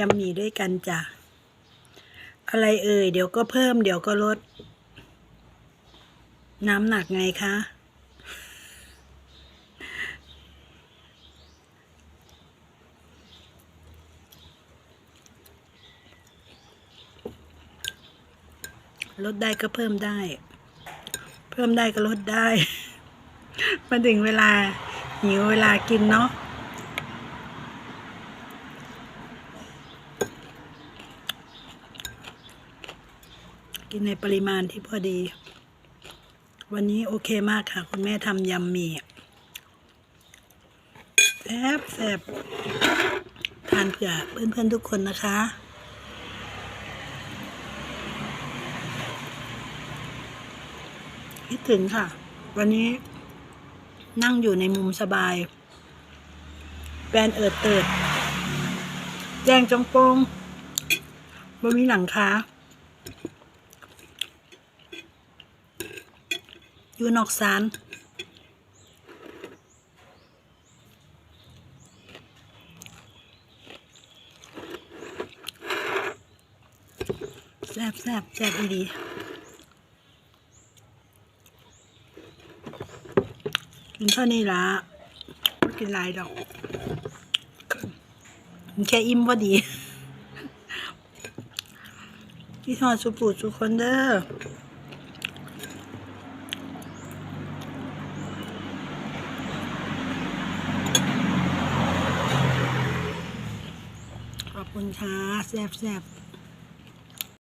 ยำหมี่ด้วยกันจ้ะ อะไรเอ่ย เดี๋ยวก็เพิ่ม เดี๋ยวก็ลด น้ำหนักไงคะ ลดได้ก็เพิ่มได้ เพิ่มได้ก็ลดได้ มาถึงเวลาหิวเวลากินเนาะ กินในปริมาณที่พอดี วันนี้โอเคมากค่ะ คุณแม่ทำยำหมี่แซ่บแซ่บทานเผื่อเพื่อนๆทุกคนนะคะคิดถึงค่ะ วันนี้นั่งอยู่ในมุมสบายแฟนเอิดเอิดแจ้งจงโปงบ่มีหลังคา อยู่นอกสารแซบแซบแซบอีดีกินเท่านี้ละไม่กินลายดอกกินแค่อิ่มพอดีพี่ทอดสุปูสุคนเด้อ ขอบคุณค่ะแซ่บแซ่บ